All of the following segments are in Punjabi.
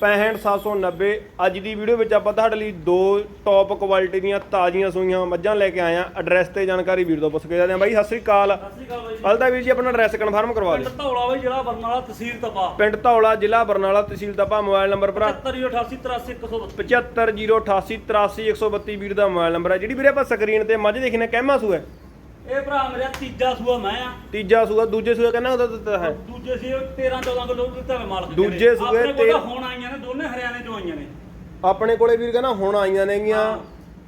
65790 ਅੱਜ ਦੀ ਵੀਡੀਓ ਵਿੱਚ ਆਪਾਂ ਤੁਹਾਡੇ ਲਈ ਦੋ ਟੌਪ ਕੁਆਲਿਟੀ ਦੀਆਂ ਤਾਜ਼ੀਆਂ ਸੂਈਆਂ ਮੱਝਾਂ ਲੈ ਕੇ ਆਏ ਆ ਐਡਰੈਸ ਤੇ ਜਾਣਕਾਰੀ ਵੀਰ ਤੋਂ ਪੁੱਛ ਕੇ ਜਾਂਦੇ ਆ ਬਾਈ ਸਤਿ ਸ੍ਰੀ ਅਕਾਲ। ਵੀਰ ਜੀ ਆਪਣਾ ਐਡਰੈਸ ਕਨਫਰਮ ਕਰਵਾ ਦਿਓ। ਪਿੰਡ ਧੌਲਾ ਬਾਈ ਜਿਹੜਾ ਬਰਨਾਲਾ ਤਹਿਸੀਲ ਤਪਾ। ਪਿੰਡ ਧੌਲਾ ਜ਼ਿਲ੍ਹਾ ਬਰਨਾਲਾ ਤਹਿਸੀਲ ਤਪਾ ਮੋਬਾਈਲ ਨੰਬਰ ਭਰਾ। 7088833132 7508833132 ਵੀਰ ਦਾ ਮੋਬਾਈਲ ਨੰਬਰ ਹੈ। ਜਿਹੜੀ ਵੀਰੇ ਆਪਾਂ ਸਕਰੀਨ ਤੇ ਮੱਝ ਦੇਖੀ ਨੇ ਕਹਿਮਾ ਸੂ ਹੈ? ਇਹ ਭਰਾ ਮੇਰਾ ਤੀਜਾ ਸੂਆ ਮੈਂ ਆ। ਤੀਜਾ ਸੂਆ ਦੂਜੇ ਸੂਆ ਕਹਿੰਦਾ ਉਹਦਾ ਦਿੱਤਾ ਹੈ? ਦੂਜੇ ਸੀ 13 14 ਕਿਲੋ ਦਿੱਤਾ ਮੈਂ ਮਾਲਕ ਦੂਜੇ ਸੂਏ ਆਪਣੇ ਕੋਲ ਤੇ- ਤਾਂ ਹੁਣ ਆਈਆਂ ਨੇ ਦੋਨੇ ਹਰਿਆਣੇ ਚੋਂ ਆਈਆਂ ਨੇ। ਆਪਣੇ ਕੋਲੇ ਵੀਰ ਕਹਿੰਦਾ ਹੁਣ ਆਈਆਂ ਨੇਗੀਆਂ।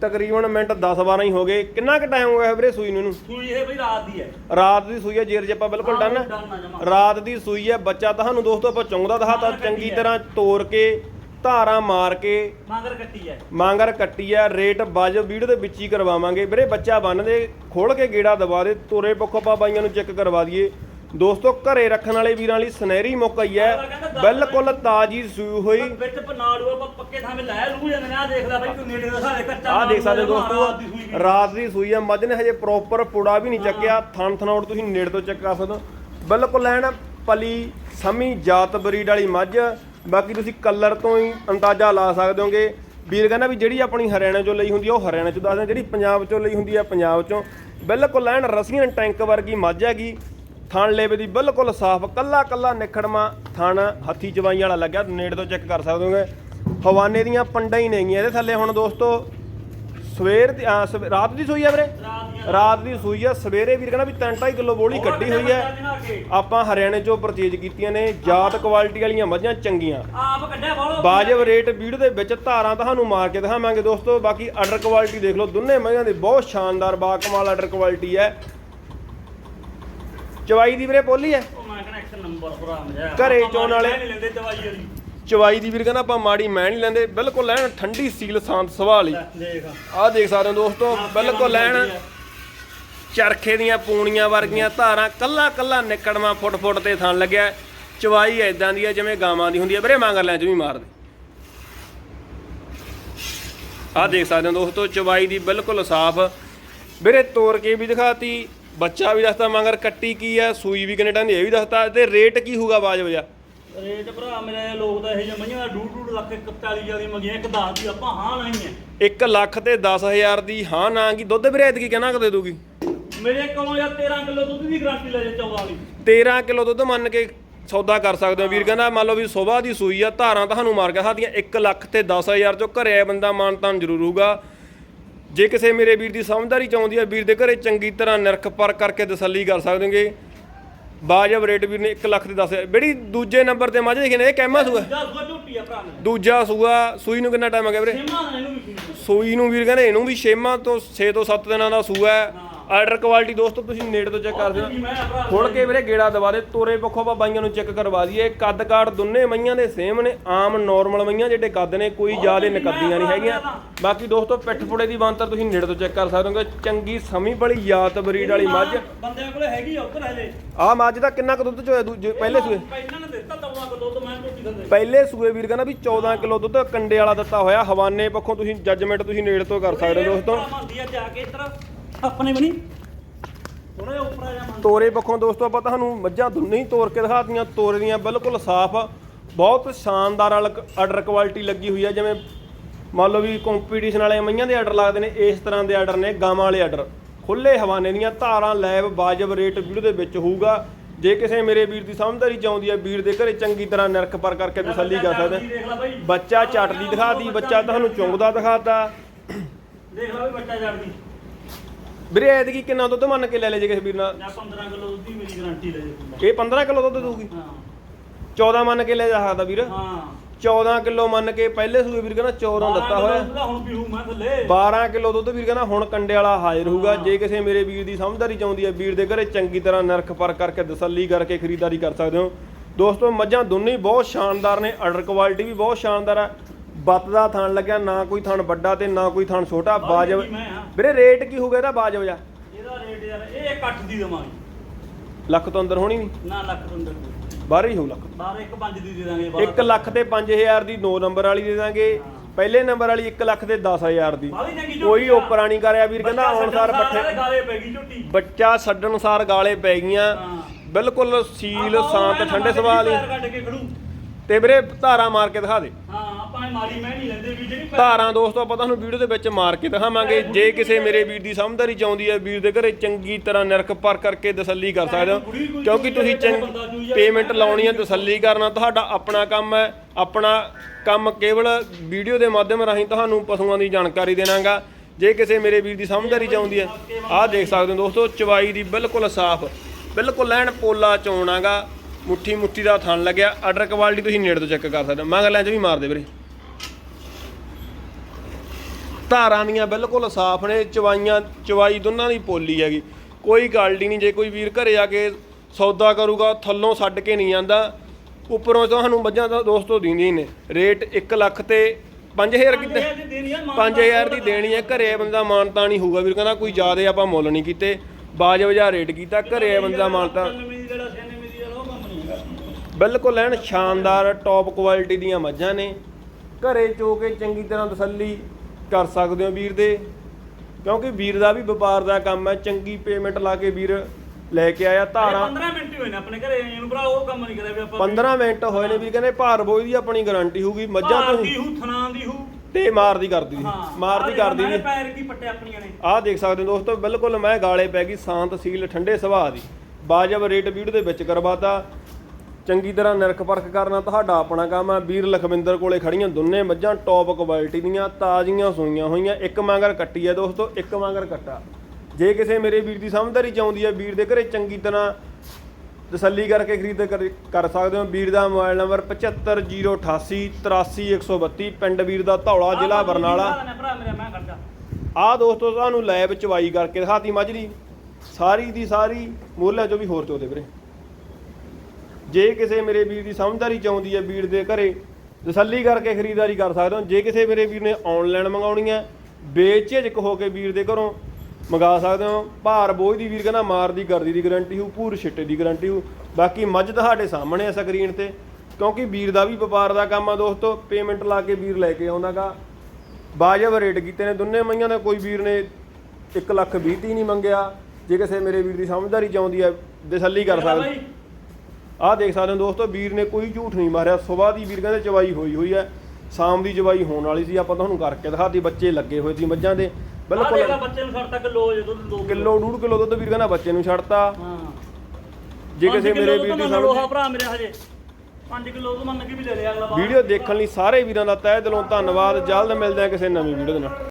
ਤਕਰੀਬਨ ਮਿੰਟ 10 12 ਹੀ ਹੋ ਗਏ। ਕਿੰਨਾ ਕੁ ਟਾਈਮ ਹੋ ਗਿਆ ਵੀਰੇ ਸੂਈ ਨੂੰ ਇਹਨੂੰ? ਸੂਈ ਇਹ ਬਈ ਰਾਤ ਦੀ ਹੈ। ਰਾਤ ਦੀ ਸੂਈ ਹੈ ਜੇਰ ਜੇ ਆਪਾਂ ਬਿਲਕੁਲ ਹਾਂ, ਡਨ। done ਆ ਜਮਾਂ। ਰਾਤ ਦੀ ਸੂਈ ਹੈ ਬੱਚਾ ਤੁਹਾਨੂੰ ਦੋਸਤੋ ਆਪਾਂ ਚੁੰਗਦਾ ਦਿਖਾਤਾ ਹਾਂ, ਚੰਗੀ ਹੈ। ਤਰ੍ਹਾਂ ਤੋੜ ਕੇ ਧਾਰਾਂ ਮਾਰ ਕੇ ਮਾਂਗਰ ਕੱਟੀ ਹੈ ਮਾਂਗਰ ਕੱਟੀ ਆ ਰੇਟ ਵਾਜਬ ਵੀਡੀਓ ਦੇ ਵਿੱਚ ਹੀ ਕਰਵਾਵਾਂਗੇ। ਵੀਰੇ ਬੱਚਾ ਬੰਨ ਦੇ ਖੋਲ ਕੇ ਗੇੜਾ ਦਬਾ ਦੇ ਤੋਰੇ ਪੱਖੋਂ ਆਪਾਂ ਬਾਈਆਂ ਨੂੰ ਚੈੱਕ ਕਰਵਾ ਦਈਏ। ਦੋਸਤੋ ਘਰੇ ਰੱਖਣ ਵਾਲੇ ਵੀਰਾਂ ਲਈ ਸੁਨਹਿਰੀ ਮੌਕਾ ਹੀ। ਹੈ ਬਿਲਕੁਲ ਤਾਜੀ ਸੂਈ ਹੋਈ। ਵਿੱਚ ਪਨਾੜੂ ਆਪਾਂ ਪੱਕੇ ਥਾਂ 'ਤੇ ਲੈ ਲੂ ਜਾਂਦੇ ਆ ਦੇਖ ਲੈ ਬਾਈ ਤੂੰ ਨੇੜੇ ਦੇ ਕੱਚਾ ਆਹ ਦੇਖ ਸਕਦੇ ਹੋ ਦੋਸਤੋ ਰਾਤ ਦੀ ਸੂਈ ਆ ਮੱਝ ਨੇ ਹਜੇ ਪ੍ਰੋਪਰ ਪੁੜਾ ਵੀ ਨਹੀਂ ਚੱਕਿਆ। ਥਣ ਥਣੌੜ ਤੁਸੀਂ ਨੇੜੇ ਤੋਂ ਚੈੱਕ ਕਰ ਸਕਦੇ ਹੋ। ਬਿਲਕੁਲ ਐਨ ਪਲੀ ਸਮੀ ਜਾਤ ਬਰੀਡ ਵਾਲੀ ਮੱਝ। ਬਾਕੀ ਤੁਸੀਂ ਕਲਰ ਤੋਂ ਹੀ ਅੰਦਾਜ਼ਾ ਲਾ ਸਕਦੇ ਹੋਗੇ। ਵੀਰ ਕਹਿੰਦਾ ਵੀ ਜਿਹੜੀ ਆਪਣੀ ਹਰਿਆਣਾ ਚੋਂ ਲਈ ਹੁੰਦੀ ਆ, ਉਹ ਹਰਿਆਣਾ ਚੋਂ ਦੱਸਦੇ ਜਿਹੜੀ ਪੰਜਾਬ ਚੋਂ ਲਈ ਹੁੰਦੀ ਆ, ਪੰਜਾਬ ਚੋਂ। ਬਿਲਕੁਲ ਐਨ ਰਸੀਅਨ ਟੈਂਕ ਵਰਗੀ ਮੱਝ ਹੈਗੀ। ਥਣ ਲੇਵੇ ਦੀ ਬਿਲਕੁਲ ਸਾਫ਼ ਕੱਲਾ ਕੱਲਾ ਨਿਖੜਮਾ ਥਣ ਹੱਥੀ ਚਵਾਈ ਵਾਲਾ ਲੱਗਿਆ। ਨੇੜੇ ਤੋਂ ਚੈੱਕ ਕਰ ਸਕਦੇ ਹੋਗੇ। ਹਵਾਨੇ ਦੀਆਂ ਪੰਡਾਂ ਹੀ ਨੇਗੀਆਂ। ਇਹਦੇ ਥੱਲੇ ਹੁਣ ਦੋਸਤੋ ਸਵੇਰ ਸਵੇ- ਰਾਤ ਦੀ ਸੂਈ ਆ ਵੀਰੇ? ਰਾਤ ਦੀ ਸੂਈ ਆ ਸਵੇਰੇ ਵੀਰ ਕਹਿੰਦਾ ਵੀ 3.5 ਕਿਲੋ ਬੋਲੀ ਕੱਢੀ ਹੋਈ ਹੈ। ਆਪਾਂ ਹਰਿਆਣੇ ਚੋਂ ਪਰਚੇਜ ਕੀਤੀਆਂ ਨੇ ਜਾਤ ਕੁਆਲਿਟੀ ਵਾਲੀਆਂ ਮੱਝਾਂ ਚੰਗੀਆਂ। ਆਪ ਕੱਢਿਆ ਬਾਲੋ। ਬਾਜਬ ਰੇਟ ਵੀਡੀਓ ਦੇ ਵਿੱਚ ਧਾਰਾਂ ਤੁਹਾਨੂੰ ਮਾਰ ਕੇ ਦਿਖਾਵਾਂਗੇ ਦੋਸਤੋ ਬਾਕੀ ਆਰਡਰ ਕੁਆਲਿਟੀ ਦੇਖ ਲਓ ਦੋਨੇ ਮੱਝਾਂ ਦੀ ਬਹੁਤ ਸ਼ਾਨਦਾਰ ਬਾਕਮਾਲ ਆਰਡਰ ਕੁਆਲਿਟੀ ਹੈ। ਚਵਾਈ ਦੀ ਵੀਰੇ ਪੋਲੀ ਹੈ? ਘਰੇ ਚੋਣ ਵਾਲੇ- ਚਵਾਈ ਦੀ ਵੀਰ ਕਹਿੰਦਾ ਆਪਾਂ ਮਾੜੀ ਮੈਂ ਨਹੀਂ ਲੈਂਦੇ ਬਿਲਕੁਲ ਐਨ ਠੰਡੀ ਸੀਲ ਸ਼ਾਂਤ ਸੁਭਾਅ ਲਈ ਲੈ, ਦੇਖ। ਆਹ ਦੇਖ ਸਕਦੇ ਹੋ ਦੋਸਤੋ ਬਿਲਕੁਲ ਐਨ ਚਰਖੇ ਦੀਆਂ ਪੂਣੀਆਂ ਵਰਗੀਆਂ ਧਾਰਾਂ ਕੱਲਾ ਕੱਲਾ ਨਿਕੜਵਾ ਫੁੱਟ ਫੁੱਟ ਤੇ ਥਣ ਲੱਗਿਆ। ਚਵਾਈ ਐਦਾਂ ਦੀ ਹੈ ਜਿਵੇਂ ਗਾਵਾਂ ਦੀ ਹੁੰਦੀ ਹੈ ਵੀਰੇ ਮੰਗਰ ਲੈ ਚ ਵੀ ਮਾਰਦੇ ਆਹ ਦੇਖ ਸਕਦੇ ਹੋ ਦੋਸਤੋ ਚਵਾਈ ਦੀ ਬਿਲਕੁਲ ਸਾਫ਼। ਵੀਰੇ ਤੋੜ ਕੇ ਵੀ ਦਿਖਾਤੀ ਬੱਚਾ ਵੀ ਦੱਸਦਾ ਮੰਗਰ ਕੱਟੀ ਕੀ ਹੈ ਸੂਈ ਵੀ ਕਿੰਨੇ ਟਾਈਮ ਦੀ ਇਹ ਵੀ ਦੱਸਤਾ। ਤੇ ਰੇਟ ਕੀ ਹੋਊਗਾ ਬਾਜ ਵਜਾ? ਰੇਟ ਭਰਾ ਮੇਰੇ ਲੋਕ ਤਾਂ ਇਹ ਜਿਹਾ ਮਈਆਂ ਦਾ ਡੂਢ ਡੂਢ ਲੱਖ 41 ਜ਼ਿਆਦਾ ਮੰਗੀਆਂ ਇੱਕ ਦਸ ਦੀ ਆਪਾਂ ਹਾਂ ਨਹੀਂ ਹੈ 1 ਲੱਖ ਤੇ 10000 ਦੀ ਹਾਂ ਨਾ ਕੀ ਦੁੱਧ ਵੀਰੇ ਐਤਕੀ ਕਿੰਨਾ ਕੁ ਦੇ ਦੂਗੀ ਮੇਰੇ ਕੋਲੋਂ ਯਾਰ 13 ਕਿਲੋ ਦੁੱਧ ਦੀ ਗਾਰੰਟੀ ਲੈ ਜੇ 14 ਵਾਲੀ। 13 ਕਿਲੋ ਦੁੱਧ ਮੰਨ ਕੇ ਸੌਦਾ ਕਰ ਸਕਦੇ ਹੋ ਵੀਰ। ਕਹਿੰਦਾ ਮੰਨ ਲਓ ਵੀ ਸਵੇਰ ਦੀ ਸੂਈ ਆ ਧਾਰਾਂ ਤੁਹਾਨੂੰ ਮਾਰ ਗਿਆ ਸਾਡੀਆਂ 1 ਲੱਖ ਤੇ 10000 ਚੋਂ ਘਰੇ ਬੰਦਾ ਮਾਨ ਤਾਨ ਜ਼ਰੂਰ ਹੋਊਗਾ। ਜੇ ਕਿਸੇ ਮੇਰੇ ਵੀਰ ਦੀ ਸਮਝਦਾਰੀ ਚਾਹੁੰਦੀ ਆ ਵੀਰ ਦੇ ਘਰੇ ਚੰਗੀ ਤਰ੍ਹਾਂ ਨਿਰਖ ਪਰ ਕਰਕੇ ਤਸੱਲੀ ਕਰ ਸਕਦੇ ਹੋਗੇ। ਬਾਜਬ ਰੇਟ ਵੀਰ ਨੇ 1 ਲੱਖ ਤੇ 10000 ਬੜੀ ਦੂਜੇ ਨੰਬਰ ਤੇ ਮੱਝ ਦੇਖੇ ਨੇ ਇਹ ਕਹਿਮਾ ਸੂਆ? ਝੋਟੀ ਆ ਭਰਾ ਦੂਜਾ ਸੂਆ ਸੂਈ ਨੂੰ ਕਿੰਨਾ ਟਾਈਮ ਹੋ ਗਿਆ ਵੀਰੇ? ਇਹਨੂੰ ਵੀ ਸੂਈ ਨੂੰ ਵੀਰ ਕਹਿੰਦੇ ਇਹਨੂੰ ਵੀ 6 ਤੋਂ 6 ਤੋਂ 7 ਦਿਨਾਂ ਦਾ ਸੂਆ ਹੈ। ਆਰਡਰ ਕੁਆਲਿਟੀ ਦੋਸਤੋ ਤੁਸੀਂ ਨੇੜੇ ਤੋਂ ਚੈੱਕ ਕਰ ਸਕਦੇ ਹੋ ਆ ਕੇ ਵੀਰੇ ਗੇੜਾ ਦਵਾ ਦੇ ਤੋਰੇ ਪੱਖੋਂ ਆਪਾਂ ਬਾਈਆਂ ਨੂੰ ਚੈੱਕ ਕਰਵਾ ਦਈਏ। ਕੱਦ ਕਾਠ ਦੋਨੇ ਮਈਆਂ ਦੇ ਸੇਮ ਨੇ ਆਮ ਨਾਰਮਲ ਮਈਆਂ ਜਿਹੜੇ ਕੱਦ ਨੇ ਕੋਈ ਜ਼ਿਆਦਾ ਨਕਦੀਆਂ ਨਹੀਂ ਹੈਗੀਆਂ। ਬਾਕੀ ਦੋਸਤੋ ਪਿੱਠ ਪੁੜੇ ਦੀ ਬੰਤਰ ਤੁਸੀਂ ਨੇੜੇ ਤੋਂ ਚੈੱਕ ਕਰ ਸਕਦੇ ਹੋਗੇ। ਚੰਗੀ ਸਮੀ ਬੜੀ ਯਾਤ ਬਰੀਡ ਵਾਲੀ ਮੱਝ। ਬੰਦਿਆਂ ਕੋਲੇ ਹੈਗੀ ਆ ਉੱਧਰ ਹਲੇ ਆਹ ਮੱਝ ਦਾ ਕਿੰਨਾ ਕੁ ਦੁੱਧ ਚੋਇਆ ਦੂਜੇ ਪਹਿਲੇ ਸੂਏ? ਪਹਿਲਾਂ ਨੇ ਦਿੱਤਾ ਦਵਾ ਕੋ ਦੁੱਧ ਮੈਂ ਝੋਟੀ ਦਿੰਦੇ ਪਹਿਲੇ ਸੂਏ ਵੀਰ ਕਹਿੰਦਾ ਵੀ 14 ਕਿਲੋ ਦੁੱਧ ਕੰਡੇ ਵਾਲਾ ਦਿੱਤਾ ਹੋਇਆ। ਹਵਾਨੇ ਪੱਖੋਂ ਤੁਸੀਂ ਜੱਜਮੈਂਟ ਤੁਸੀਂ ਨੇੜੇ ਤੋਂ ਕਰ ਸਕਦੇ ਹੋ ਦੋਸਤੋ। ਆ ਜਾ ਕੇ ਇੱਧਰ। ਆਪਣੇ ਬਣੀ ਥੋੜਾ ਜਿਹਾ ਉੱਪਰ ਆ ਜਾ ਮੰਨ। ਤੋਰੇ ਪੱਖੋਂ ਦੋਸਤੋ ਆਪਾਂ ਤੁਹਾਨੂੰ ਮੱਝਾਂ ਦੋਨੇ ਤੋਰ ਕੇ ਦਿਖਾਤੀਆਂ। ਤੋਰੇ ਦੀਆਂ ਬਿਲਕੁਲ ਸਾਫ਼ ਬਹੁਤ ਸ਼ਾਨਦਾਰ ਆਰਡਰ ਕੁਆਲਿਟੀ ਲੱਗੀ ਹੋਈ ਹੈ ਜਿਵੇਂ ਮੰਨ ਲਓ ਵੀ ਕੰਪੀਟੀਸ਼ਨ ਵਾਲੇ ਮਈਆਂ ਦੇ ਆਰਡਰ ਲੱਗਦੇ ਨੇ ਇਸ ਤਰ੍ਹਾਂ ਦੇ ਆਰਡਰ ਨੇ ਗਾਵਾਂ ਵਾਲੇ ਆਰਡਰ ਖੁੱਲੇ ਹਵਾਨੇ ਦੀਆਂ ਧਾਰਾਂ ਲੈਬ ਵਾਜਬ ਰੇਟ ਵੀਡੀਓ ਦੇ ਵਿੱਚ ਹੋਊਗਾ। ਜੇ ਕਿਸੇ ਮੇਰੇ ਵੀਰ ਦੀ ਸਮਝਦਾਰੀ ਚਾਹੁੰਦੀ ਹੈ ਵੀਰ ਦੇ ਘਰੇ ਚੰਗੀ ਤਰ੍ਹਾਂ ਨਿਰਖ ਪਰ ਕਰਕੇ ਤਸੱਲੀ ਕਰ ਸਕਦਾ। ਬੱਚਾ ਚਟਦੀ ਦਿਖਾਤੀ ਬੱਚਾ ਤੁਹਾਨੂੰ ਚੁੰਗਦਾ ਦਿਖਾਤਾ ਦੇਖ ਲੈ ਵੀ ਬੱਚਾ ਜੜਦੀ ਵੀਰੇ ਐਤਕੀ ਕਿੰਨਾ ਦੁੱਧ ਮੰਨ ਕੇ ਲੈ ਲੈ ਜੇ ਕਿਸੇ ਵੀਰ ਨਾਲ? ਜਾਂ 15 ਕਿਲੋ ਦੁੱਧ ਦੀ ਮੇਰੀ ਗਾਰੰਟੀ ਲੈ ਜੇ ਪੂਰਾ ਇਹ 15 ਕਿਲੋ ਦੁੱਧ ਦਊਗੀ? ਹਾਂ। 14 ਮੰਨ ਕੇ ਲੈ ਜਾ ਸਕਦਾ ਵੀਰ। ਹਾਂ। 14 ਕਿਲੋ ਮੰਨ ਕੇ ਪਹਿਲੇ ਸੂਏ ਵੀਰ ਕਹਿੰਦਾ 14 ਦਿੱਤਾ ਹੋਇਆ। ਹੁਣ ਪੀਹੂ ਮੈਂ ਥੱਲੇ। 12 ਕਿਲੋ ਦੁੱਧ ਵੀਰ ਕਹਿੰਦਾ ਹੁਣ ਕੰਡੇ ਵਾਲਾ ਹਾਜ਼ਰ ਹੋਊਗਾ। ਜੇ ਕਿਸੇ ਮੇਰੇ ਵੀਰ ਦੀ ਸਮਝਦਾਰੀ ਚਾਹੁੰਦੀ ਹੈ ਵੀਰ ਦੇ ਘਰੇ ਚੰਗੀ ਤਰ੍ਹਾਂ ਨਰਖ ਪਰ ਕਰਕੇ ਤਸੱਲੀ ਕਰਕੇ ਖਰੀਦਦਾਰੀ ਕਰ ਸਕਦੇ ਹੋ। ਦੋਸਤੋ ਮੱਝਾਂ ਦੋਨੇ ਬਹੁਤ ਸ਼ਾਨਦਾਰ ਨੇ ਆਰਡਰ ਕੁਆਲਿਟੀ ਵੀ ਬਹੁਤ ਸ਼ਾਨਦਾਰ ਹੈ ਬੱਤ ਦਾ ਥਣ ਲੱਗਿਆ ਨਾ ਕੋਈ ਥਣ ਵੱਡਾ ਤੇ ਨਾ ਕੋਈ ਥਣ ਛੋਟਾ ਬਾਜਬ ਮੈਂ ਆ। ਵੀਰੇ ਰੇਟ ਕੀ ਹੋਊਗਾ ਇਹਦਾ? ਬਾਜਬ ਜਾ। ਇਹਦਾ ਰੇਟ ਯਾਰ ਇਹ ਇਕੱਠ ਦੀ ਦਵਾਂਗੇ। ਲੱਖ ਤੋਂ ਅੰਦਰ ਹੋਣੀ ਨਹੀਂ? ਨਾ ਲੱਖ ਤੋਂ ਅੰਦਰ ਕੋਈ। ਬਾਹਰ ਹੀ ਹੋਊ ਲੱਖ। ਬਾਹਰ ਇੱਕ ਪੰਜ ਦੀ ਦੇ ਦਾਂਗੇ 1 ਲੱਖ ਤੇ 5000 ਦੀ 2 ਨੰਬਰ ਵਾਲੀ ਦੇ ਦਾਂਗੇ। ਪਹਿਲੇ ਨੰਬਰ ਵਾਲੀ 1 ਲੱਖ ਤੇ 10000 ਦੀ। ਬਾਹਲੀ ਚੰਗੀ ਝੋਟੀ ਕੋਈ ਆ। ਓਪਰਾ ਨਹੀਂ ਕਰਿਆ ਵੀਰ ਕਹਿੰਦਾ ਬੱਚਾ ਆਉਣਸਾਰ ਛੱਡਣ ਸਾਰ ਪੱਠੇ ਗਾਲੇ ਪੈ ਗਈ ਝੋਟੀ। ਬੱਚਾ ਛੱਡਣ ਸਾਰ ਗਾਲੇ ਪੈ ਗਈਆਂ। ਹਾਂ। ਬਿਲਕੁਲ ਸੀਲ ਆਪਾਂ ਉਹ ਸ਼ਾਂਤ ਠੰਡੇ ਸੁਭਾਅ ਪੈਰ ਕੱਢ ਕੇ ਖੜੂ। ਤੇ ਵੀਰੇ ਧਾਰਾਂ ਮਾਰ ਕੇ ਦਿਖਾ ਦੇ। ਹਾਂ। ਆਪਾਂ ਇਹ ਮਾੜੀ ਮੈਂ ਨਹੀਂ ਲੈਂਦੇ ਵੀ ਜਿਹੜੀ ਪੈਰ- ਧਾਰਾਂ ਦੋਸਤੋ ਆਪਾਂ ਤੁਹਾਨੂੰ ਵੀਡੀਓ ਦੇ ਵਿੱਚ ਮਾਰ ਕੇ ਦਿਖਾਵਾਂਗੇ। ਜੇ ਕਿਸੇ ਮੇਰੇ ਵੀਰ ਦੀ ਸਮਝਦਾਰੀ ਚਾਹੁੰਦੀ ਹੈ ਵੀਰ ਦੇ ਘਰੇ ਚੰਗੀ ਤਰ੍ਹਾਂ ਨਿਰਖ ਪਰ ਕਰਕੇ ਤਸੱਲੀ ਕਰ ਸਕਦੇ ਹੋ। ਕਿਉਂਕਿ ਤੁਸੀਂ ਚੰਗ ਪੇਮੈਂਟ ਲਾਉਣੀ ਹੈ ਤਸੱਲੀ ਕਰਨਾ ਤੁਹਾਡਾ ਆਪਣਾ ਕੰਮ ਹੈ। ਆਪਣਾ ਕੰਮ ਕੇਵਲ ਵੀਡੀਓ ਦੇ ਮਾਧਿਅਮ ਰਾਹੀਂ ਤੁਹਾਨੂੰ ਪਸ਼ੂਆਂ ਦੀ ਜਾਣਕਾਰੀ ਦੇਣਾਗਾ। ਜੇ ਕਿਸੇ ਮੇਰੇ ਵੀਰ ਦੀ ਸਮਝਦਾਰੀ ਚਾਹੁੰਦੀ ਹੈ ਆਹ ਦੇਖ ਸਕਦੇ ਹੋ ਦੋਸਤੋ ਚਵਾਈ ਦੀ ਬਿਲਕੁਲ ਸਾਫ਼ ਬਿਲਕੁਲ ਐਨ ਪੋਲਾ ਚੋਣਾਗਾ ਮੁੱਠੀ ਮੁੱਠੀ ਦਾ ਥਣ ਲੱਗਿਆ ਆਰਡਰ ਕੁਆਲਿਟੀ ਤੁਸੀਂ ਨੇੜੇ ਤੋਂ ਚੈੱਕ ਕਰ ਸਕਦੇ ਹੋ। ਮੰਗਲਿਆਂ 'ਚ ਵੀ ਮਾਰ ਦੇ ਵੀਰੇ। ਧਾਰਾਂ ਦੀਆਂ ਬਿਲਕੁਲ ਸਾਫ਼ ਨੇ ਚਵਾਈਆਂ ਚਵਾਈ ਦੋਨਾਂ ਦੀ ਪੋਲੀ ਹੈਗੀ। ਕੋਈ ਗਾਲਡੀ ਨਹੀਂ ਜੇ ਕੋਈ ਵੀਰ ਘਰੇ ਆ ਕੇ ਸੌਦਾ ਕਰੂਗਾ ਥੱਲੋਂ ਛੱਡ ਕੇ ਨਹੀਂ ਜਾਂਦਾ। ਉੱਪਰੋਂ ਤੁਹਾਨੂੰ ਮੱਝਾਂ ਤਾਂ ਦੋਸਤੋ ਦਿੰਦੀਆਂ ਹੀ ਨੇ। ਰੇਟ 1 ਲੱਖ ਤੇ 5000 ਕਿਤੇ 5000 ਦੀ ਦੇਣੀ ਆ, ਮਾਨ 5000 ਦੀ ਦੇਣੀ ਹੈ ਘਰੇ ਬੰਦਾ ਮਾਨਤਾ ਨਹੀਂ ਹੋਊਗਾ। ਵੀਰ ਕਹਿੰਦਾ ਕੋਈ ਜ਼ਿਆਦੇ ਆਪਾਂ ਮੁੱਲ ਨਹੀਂ ਕੀਤੇ। ਬਾਜਬ ਜਿਹਾ ਰੇਟ ਕੀਤਾ ਘਰੇ ਬੰਦਾ ਮਾਨਤਾ 95 ਦੀ ਜਿਹੜਾ 96 ਦੀ ਜਿਹੜਾ ਉਹ ਕੰਮ ਨਹੀਂ ਹੈਗਾ। ਬਿਲਕੁਲ ਐਨ ਸ਼ਾਨਦਾਰ ਟੌਪ ਕੁਆਲਿਟੀ ਦੀਆਂ ਮੱਝਾਂ ਨੇ। ਘਰੇ ਚੋ ਕੇ ਚੰਗੀ ਤਰ੍ਹਾਂ ਤਸੱਲੀ ਕਰ ਸਕਦੇ ਹੋ ਵੀਰ ਦੇ। ਕਿਉਂਕਿ ਵੀਰ ਦਾ ਵੀ ਵਪਾਰ ਦਾ ਕੰਮ ਹੈ ਚੰਗੀ ਪੇਮੈਂਟ ਲਾ ਕੇ ਵੀਰ ਲੈ ਕੇ ਆਇਆ ਧਾਰਾਂ। 15 ਮਿੰਟ ਹੀ ਹੋਏ ਨੇ ਆਪਣੇ ਘਰੇ ਇਹਨੂੰ ਭਰਾ ਉਹ ਕੰਮ ਨਹੀਂ ਕਰਿਆ ਵੀ ਆਪਾਂ 15 ਮਿੰਟ ਹੋਏ ਨੇ ਵੀ ਕਹਿੰਦੇ ਭਾਰ ਬੋਝ ਦੀ ਆਪਣੀ ਗਾਰੰਟੀ ਹੋਊਗੀ ਮੱਝਾਂ ਤੋਂ। ਦੀ ਹੂ ਥਣਾ ਦੀ ਹੂ ਤੇ ਮਾਰਦੀ ਕਰਦੀ ਸੀ। ਮਾਰਦੀ ਕਰਦੀ ਸੀ। ਪੈਰ ਕੀ ਪੱਟੇ ਆਪਣੀਆਂ ਨੇ। ਆਹ ਦੇਖ ਸਕਦੇ ਹੋ ਦੋਸਤੋ ਬਿਲਕੁਲ ਮੈਂ ਗਾਲੇ ਪੈ ਗਈ ਸ਼ਾਂਤ ਸੀਲ ਠੰਡੇ ਸੁਭਾਅ ਦੀ। ਬਾਜਬ ਰੇਟ ਵੀਡੀਓ ਦੇ ਵਿੱਚ ਕਰਵਾਤਾ। ਚੰਗੀ ਤਰ੍ਹਾਂ ਨਿਰਖ ਪਰਖ ਕਰਨਾ ਤੁਹਾਡਾ ਆਪਣਾ ਕੰਮ ਹੈ। ਵੀਰ ਲਖਵਿੰਦਰ ਕੋਲੇ ਖੜੀਆਂ ਦੋਨੇ ਮੱਝਾਂ ਟੌਪ ਕੁਆਲਿਟੀ ਦੀਆਂ ਤਾਜ਼ੀਆਂ ਸੂਈਆਂ ਹੋਈਆਂ। ਇੱਕ ਮਾਂਗਰ ਕੱਟੀ ਹੈ ਦੋਸਤੋ ਇੱਕ ਮਾਂਗਰ ਕੱਟਾ। ਜੇ ਕਿਸੇ ਮੇਰੇ ਵੀਰ ਦੀ ਸਮਝਦਾਰੀ ਚਾਹੁੰਦੀ ਹੈ ਵੀਰ ਦੇ ਘਰੇ ਚੰਗੀ ਤਰ੍ਹਾਂ ਤਸੱਲੀ ਕਰਕੇ ਖਰੀਦ ਕਰ ਸਕਦੇ ਹੋ। ਵੀਰ ਦਾ ਮੋਬਾਈਲ ਨੰਬਰ 7508 83132 ਪਿੰਡ ਵੀਰ ਦਾ ਧੌਲਾ ਜ਼ਿਲ੍ਹਾ ਬਰਨਾਲਾ। ਆਹ ਦੋਸਤੋ ਤੁਹਾਨੂੰ ਲੈਬ ਚਵਾਈ ਕਰਕੇ ਦਿਖਾਤੀ ਮੱਝ ਦੀ। ਸਾਰੀ ਦੀ ਸਾਰੀ ਮੋਹਲਿਆਂ ਚੋਂ ਵੀ ਹੋਰ ਚੋਦੇ ਵੀਰੇ। ਜੇ ਕਿਸੇ ਮੇਰੇ ਵੀਰ ਦੀ ਸਮਝਦਾਰੀ ਚਾਹੁੰਦੀ ਹੈ ਵੀਰ ਦੇ ਘਰੇ ਤਸੱਲੀ ਕਰਕੇ ਖਰੀਦਦਾਰੀ ਕਰ ਸਕਦੇ ਹੋ। ਜੇ ਕਿਸੇ ਮੇਰੇ ਵੀਰ ਨੇ ਆਨਲਾਈਨ ਮੰਗਾਉਣੀ ਹੈ ਬੇਝਿਜਕ ਹੋ ਕੇ ਵੀਰ ਦੇ ਘਰੋਂ ਮੰਗਾ ਸਕਦੇ ਹੋ। ਭਾਰ ਬੋਝ ਦੀ ਵੀਰ ਕਹਿੰਦਾ ਮਾਰ ਦੀ ਕਰਦੀ ਦੀ ਗਾਰੰਟੀ ਹੋ ਪੂਰ ਛਿੱਟੇ ਦੀ ਗਾਰੰਟੀ ਹੋ ਬਾਕੀ ਮੱਝ ਤੁਹਾਡੇ ਸਾਹਮਣੇ ਆ ਸਕਰੀਨ ਤੇ ਕਿਉਂਕਿ ਵੀਰ ਦਾ ਵੀ ਵਪਾਰ ਦਾ ਕੰਮ ਆ ਦੋਸਤੋ ਪੇਮੈਂਟ ਲਾ ਕੇ ਵੀਰ ਲੈ ਕੇ ਆਉਂਦਾਗਾ। ਬਾਜਬ ਰੇਟ ਕੀਤੇ ਨੇ ਦੋਨੇ ਮਈਆਂ ਦਾ ਕੋਈ ਵੀਰ ਨੇ 1 ਲੱਖ 20 ਤੀ ਨਹੀਂ ਮੰਗਿਆ। ਜੇ ਕਿਸੇ ਮੇਰੇ ਵੀਰ ਦੀ ਸਮਝਦਾਰੀ ਚਾਹੁੰਦੀ ਹੈ ਤਸੱਲੀ ਕਰ ਸਕਦੇ ਆਹ ਦੇਖ ਸਕਦੇ ਹੋ ਦੋਸਤੋ ਵੀਰ ਨੇ ਕੋਈ ਝੂਠ ਨਹੀਂ ਮਾਰਿਆ। ਸਵੇਰ ਦੀ ਵੀਰ ਕਹਿੰਦੇ ਚਵਾਈ ਹੋਈ ਹੋਈ ਹੈ। ਸ਼ਾਮ ਦੀ ਚਵਾਈ ਹੋਣ ਵਾਲੀ ਸੀ। ਆਪਾਂ ਤੁਹਾਨੂੰ ਕਰਕੇ ਦਿਖਾਤੀ ਬੱਚੇ ਲੱਗੇ ਹੋਏ ਸੀ ਮੱਝਾਂ ਦੇ। ਬਿਲਕੁਲ ਬੱਚੇ ਨੂੰ ਛੱਡ ਤੱਕ ਲੋ ਜੇ ਦੁੱਧ ਦੋ ਕਿਲੋ। ਡੂਢ ਕਿਲੋ ਦੁੱਧ ਵੀਰ ਕਹਿੰਦਾ ਬੱਚੇ ਨੂੰ ਛੱਡਤਾ। ਹਾਂ। ਜੇ ਕਿਸੇ ਕਿੱਲੋ ਮੇਰੇ ਵੀਰ ਦੀ ਮੰਨ ਲਓ, ਸਮਝ ਹਾਂ ਭਰਾ ਮੇਰੇ ਹਜੇ। 5 ਕਿਲੋ ਤੋਂ ਮੰਨ ਕੇ ਵੀ ਲੈ ਲਿਆ ਅਗਲਾ। ਵੀਡੀਓ ਦੇਖਣ ਲਈ ਸਾਰੇ ਵੀਰਾਂ ਦਾ ਤਹਿ ਦਿਲੋਂ ਧੰਨਵਾਦ। ਜਲਦ ਮਿਲਦੇ ਆ ਕਿਸੇ ਨਵੀਂ ਵੀਡੀਓ ਦੇ ਨਾਲ।